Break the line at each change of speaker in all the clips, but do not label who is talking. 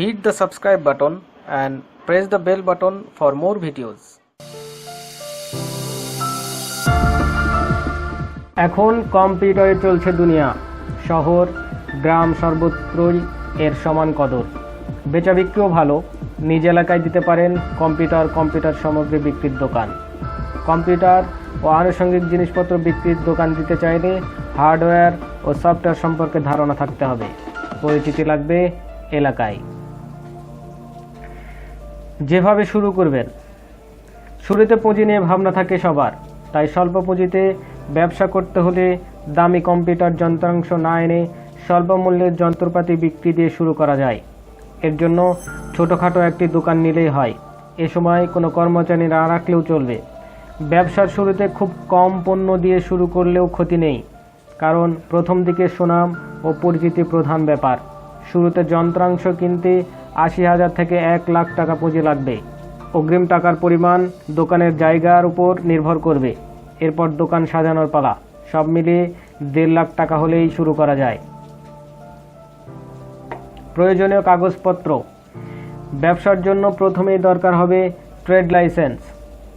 Hit the subscribe button and press the bell button for more videos. এখন কম্পিউটারে চলছে দুনিয়া। শহর, গ্রাম সর্বত্রই এর সমান কদর। বেচা বিক্রিও ভালো। নিজ এলাকায় দিতে পারেন কম্পিউটার কম্পিউটার সামগ্রী বিক্রির দোকান। কম্পিউটার ও আনুষঙ্গিক জিনিসপত্র বিক্রির দোকান দিতে চাইলে হার্ডওয়্যার ও সফটওয়্যার সম্পর্কে ধারণা থাকতে হবে। পরিচিতি লাগবে এলাকায়। যেভাবে শুরু করবেন। শুরুতে পুঁজি নিয়ে ভাবনা থাকে সবার, তাই স্বল্প পুঁজিতে ব্যবসা করতে হলে দামি কম্পিউটার যন্ত্রাংশ না এনে স্বল্প মূল্যের যন্ত্রপাতি বিক্রি দিয়ে শুরু করা যায়। এর জন্য ছোটোখাটো একটি দোকান নিলেই হয়। এ সময় কোনো কর্মচারী না রাখলেও চলবে। ব্যবসার শুরুতে খুব কম পণ্য দিয়ে শুরু করলেও ক্ষতি নেই, কারণ প্রথম দিকে সুনাম ও পরিচিতি প্রধান ব্যাপার। শুরুতে যন্ত্রাংশ কিনতে আশি হাজার থেকে এক লাখ টাকা পুঁজি লাগবে। অগ্রিম টাকার পরিমাণ দোকানের জায়গার উপর নির্ভর করবে। এরপর দোকান সাজানোর পালা। সব মিলিয়ে দেড় লাখ টাকা হলেই শুরু করা যায়। প্রয়োজনীয় কাগজপত্র। ব্যবসার জন্য প্রথমেই দরকার হবে ট্রেড লাইসেন্স।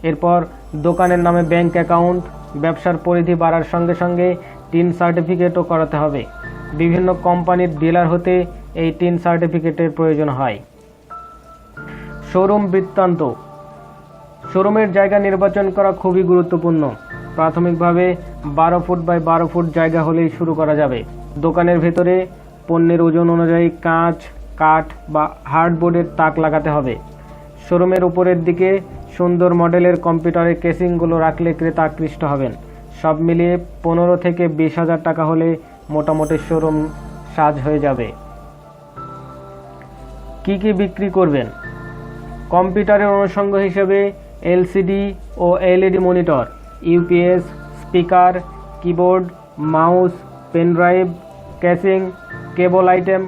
এরপর দোকানের নামে ব্যাংক অ্যাকাউন্ট। ব্যবসার পরিধি বাড়ার সঙ্গে সঙ্গে টিন সার্টিফিকেটও করাতে হবে। বিভিন্ন কোম্পানির ডিলার হতে এই টিন সার্টিফিকেটের প্রয়োজন হয়। শোরুম বৃত্তান্ত। শোরুমের জায়গা নির্বাচন করা খুবই গুরুত্বপূর্ণ। প্রাথমিকভাবে বারো ফুট বাই বারো ফুট জায়গা হলেই শুরু করা যাবে। দোকানের ভেতরে পণ্যের ওজন অনুযায়ী কাঁচ, কাঠ বা হার্ডবোর্ডের তাক লাগাতে হবে। শোরুমের উপরের দিকে সুন্দর মডেলের কম্পিউটারের কেসিংগুলো রাখলে ক্রেতা আকৃষ্ট হবেন। সব মিলিয়ে পনেরো থেকে বিশ হাজার টাকা হলে মোটামুটি শোরুম সাজ হয়ে যাবে। কি কি বিক্রি করবেন? কম্পিউটারের অনুষঙ্গ হিসেবে এলসিডি ও LED monitor, UPS, speaker, keyboard, mouse pendrive casing cable item,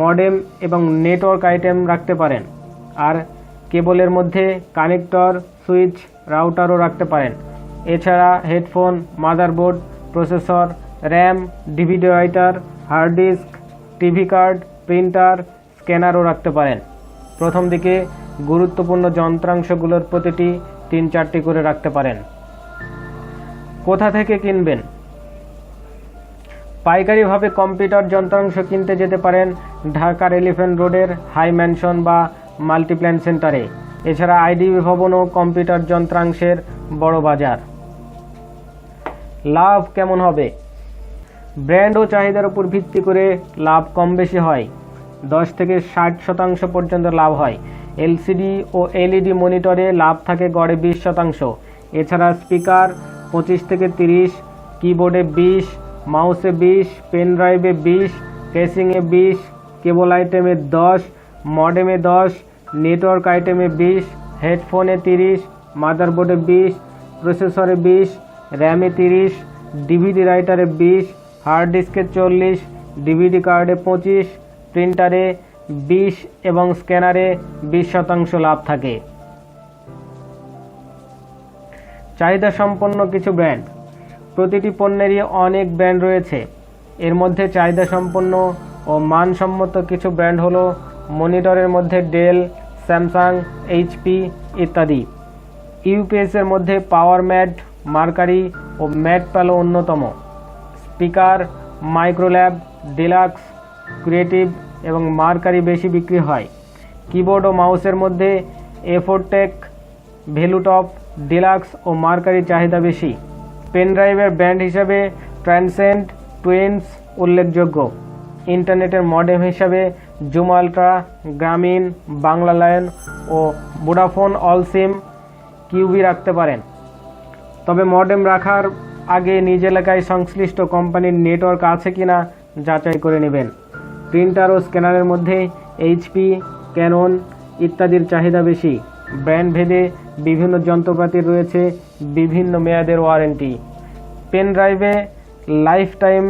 modem এবং নেটওয়ার্ক আইটেম রাখতে পারেন। আর কেবলের মধ্যে কানেক্টর, সুইচ, রাউটারও রাখতে পারেন। এছাড়া headphone, motherboard, processor, RAM, DVD writer, hard disk, TV card, printer স্ক্যানারও রাখতে পারেন। প্রথম দিকে গুরুত্বপূর্ণ যন্ত্রাংশগুলোর প্রতিটি তিন চারটি করে রাখতে পারেন। কোথা থেকে কিনবেন? পাইকারিভাবে কম্পিউটার যন্ত্রাংশ কিনতে যেতে পারেন ঢাকার এলিফ্যান্ট রোডের হাই ম্যানশন বা মাল্টিপ্ল্যান সেন্টারে। এছাড়া আইডিবি ভবন ও কম্পিউটার যন্ত্রাংশের বড় বাজার। লাভ কেমন হবে? ব্র্যান্ড ও চাহিদার উপর ভিত্তি করে লাভ কম বেশি হয়। দশ থেকে ষাট শতাংশ পর্যন্ত লাভ হয়। এলসিডি ও এলইডি মনিটরে লাভ থাকে গড়ে বিশ শতাংশ। এছাড়া স্পিকার পঁচিশ থেকে তিরিশ, কিবোর্ডে বিশ, মাউসে বিশ পেন ড্রাইভে বিশ কেসিংয়ে বিশ, কেবল আইটেমে দশ, মডেমে দশ, নেটওয়ার্ক আইটেমে বিশ, হেডফোনে তিরিশ, মাদারবোর্ডে বিশ, প্রসেসরে বিশ, র্যামে তিরিশ, ডিভিডি রাইটারে বিশ, হার্ড ডিস্কে চল্লিশ, ডিভিডি কার্ডে পঁচিশ প্রিন্টারে বিশ এবং স্ক্যানারে বিশ শতাংশ লাভ থাকে। চাহিদা সম্পন্ন কিছু ব্র্যান্ড। প্রতিটি পণ্যেরই অনেক ব্র্যান্ড রয়েছে। এর মধ্যে চাহিদা সম্পন্ন ও মানসম্মত কিছু ব্র্যান্ড হলো মনিটরের মধ্যে ডেল, স্যামসাং এইচপি ইত্যাদি। ইউপিএসের মধ্যে পাওয়ার ম্যাট, মার্কারি ও ম্যাট প্যালো অন্যতম। স্পিকার, মাইক্রোল্যাব, ডিলাক্স ক্রিয়েটিভ এবং মার্কারি বেশি বিক্রি হয়। কিবোর্ড ও মাউসের মধ্যে এফোরটেক, ভেলুটপ, ডিলাক্স ও মার্কারি চাহিদা বেশি। পেন ড্রাইভের ব্র্যান্ড হিসাবে ট্রান্সেন্ট, টুইন্স উল্লেখযোগ্য। ইন্টারনেটের মডেম হিসাবে Zoom Ultra Grameen Banglalion ও ভোডাফোন অল সিম কিউবি রাখতে পারেন। তবে মডেম রাখার আগে নিজ এলাকায় সংশ্লিষ্ট কোম্পানির নেটওয়ার্ক আছে কিনা যাচাই করে নেবেন। প্রিন্টার ও স্ক্যানারের মধ্যে এইচপি ক্যানন ইত্যাদির চাহিদা বেশি। ব্র্যান্ড ভেদে বিভিন্ন যন্ত্রপাতির রয়েছে বিভিন্ন মেয়াদের ওয়ারেন্টি। পেন ড্রাইভে লাইফ টাইম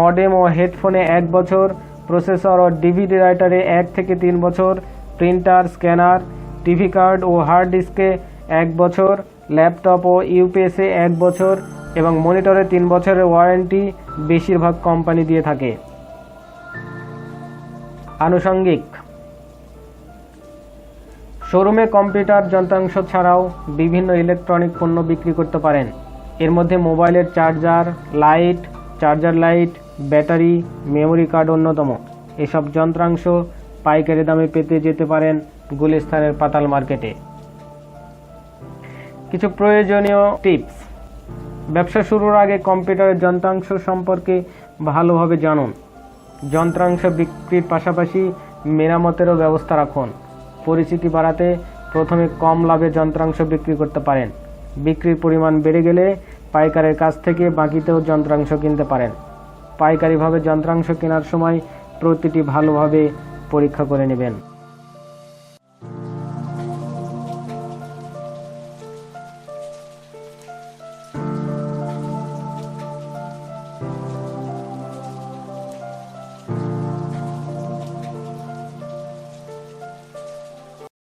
মডেম ও হেডফোনে এক বছর, প্রসেসর ও ডিভিডি রাইটারে এক থেকে তিন বছর, প্রিন্টার, স্ক্যানার, টিভি কার্ড ও হার্ড ডিস্কে এক বছর, ল্যাপটপ ও ইউপিএসে এক বছর এবং মনিটরে তিন বছরের ওয়ারেন্টি বেশিরভাগ কোম্পানি দিয়ে থাকে। আনুষঙ্গিক। শোরুমে কম্পিউটার যন্ত্রাংশ ছাড়াও বিভিন্ন ইলেকট্রনিক পণ্য বিক্রি করতে পারেন। এর মধ্যে মোবাইলের charger, light charger light, battery, memory card অন্যতম। এসব যন্ত্রাংশ পাইকারি দামে পেতে যেতে পারেন গুলিস্তানের পাতাল মার্কেটে। কিছু প্রয়োজনীয় টিপস। ব্যবসা শুরুর আগে কম্পিউটারের যন্ত্রাংশ সম্পর্কে ভালোভাবে জানুন। যন্ত্রাংশ বিক্রির পাশাপাশি মেরামতেরও ব্যবস্থা রাখুন। পরিচিতি বাড়াতে প্রথমে কম লাভে যন্ত্রাংশ বিক্রি করতে পারেন। বিক্রির পরিমাণ বেড়ে গেলে পাইকারের কাছ থেকে বাকিতেও যন্ত্রাংশ কিনতে পারেন। পাইকারিভাবে যন্ত্রাংশ কেনার সময় প্রতিটি ভালোভাবে পরীক্ষা করে নেবেন।